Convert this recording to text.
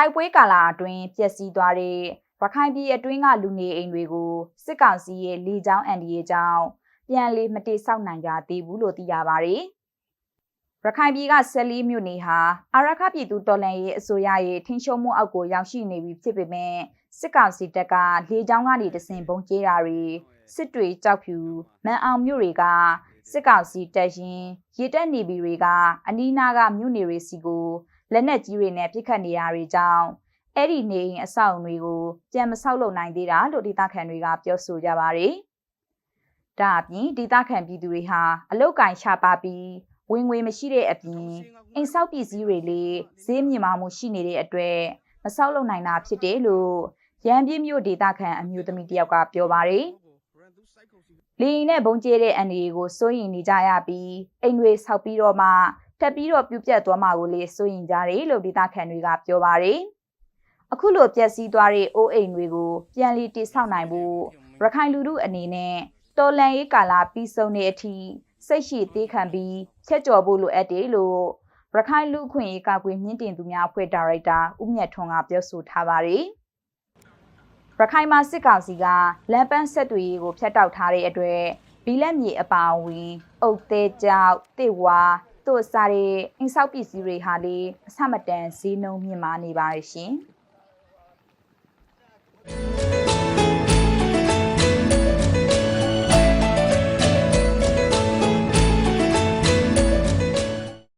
တိုက်ပွဲကာလအတွင်းပျက်စီးသွားတဲ့ရခိုင်ပြည်အတွင်းကလူနေအိမ်တွေကိုစစ်ကောင်စီရဲ့လေကြောင်းအန်ဒီရဲ့ကြောင့်ပြန်လည်မတိဆောက်နိုင်ကြသေးဘူးလို့သိရပါတယ်။ရခိုင်ပြည်က14မြို့နယ်ဟာအာရခပြည်သူတော်လှန်ရေးအစိုးရရဲ့ထင်းရှုံးမှုအောက်ကိုရောက်ရှိနေပြီဖြစ်ပေမဲ့စစ်ကောင်စီတပ်ကလေကြောင်းကနေတဆင်ပုံကျဲတာတွေစစ်တွေကြောက်ဖြူမန်အောင်မြို့တွေကစစ်ကောင်စီတပ်ရင်ရေတက်နေပြီတွေကအနီးနားကမြို့နယ်တွေစီကို လက်နက်ကြီးတွေနဲ့ပစ်ခတ်နေရတွေကြောင့်အဲ့ဒီနေအိမ်အဆောက်အုံတွေကိုပြန်မဆောက်လုပ်နိုင်သေးတာလို့ဒေသခံတွေကပြောဆိုကြပါတယ်။ဒါအပြင်ဒေသခံပြည်သူတွေဟာအလုတ်ကင်ရှာပါပြီးဝင်ငွေမရှိတဲ့အပြင်အိမ်ဆောက်ပစ္စည်းတွေလေးဈေးမြင့်မာမှုရှိနေတဲ့အတွက်မဆောက်လုပ်နိုင်တာဖြစ်တယ်လို့ရန်ပြည့်မြို့ဒေသခံအမျိုးသမီးတယောက်ကပြောပါတယ်။လီရင်နဲ့ဘုံကျဲတဲ့အနေကိုစိုးရင်နေကြရပြီးအိမ်တွေဆောက်ပြီးတော့မှ ထပ်ပြီးတော့ပြုတ်ပြတ်သွားမှာကိုလေစိုးရင်ကြတယ်လို့ဒေသခံတွေကပြောပါတယ်။အခုလိုပျက်စီးသွားတဲ့အိုးအိမ်တွေကိုပြန်လည်တိဆောက်နိုင်ဖို့ရခိုင်လူထုအနေနဲ့တော်လန်ရေးကာလပြီးဆုံးတဲ့အထိစိတ်ရှိသေးခံပြီးချက်ကြော်ဖို့လိုအပ်တယ်လို့ရခိုင်လူခွင့်ရေးကာကွယ်မြင့်တင်သူများအဖွဲ့ဒါရိုက်တာဦးမြတ်ထွန်းကပြောဆိုထားပါတယ်။ရခိုင်မှာစစ်ကောင်စီကလမ်းပန်းဆက်တွေကိုဖျက်တောက်ထားတဲ့အတွက်ဘီလက်မြေအပါအဝင်အုတ်သေးကြောက်တစ်ဝါ တို့စားတဲ့အင်းဆောက်ပစ္စည်းတွေဟာလေအဆမတန်ဈေးနှုန်းမြင့်မားနေပါရဲ့ရှင်။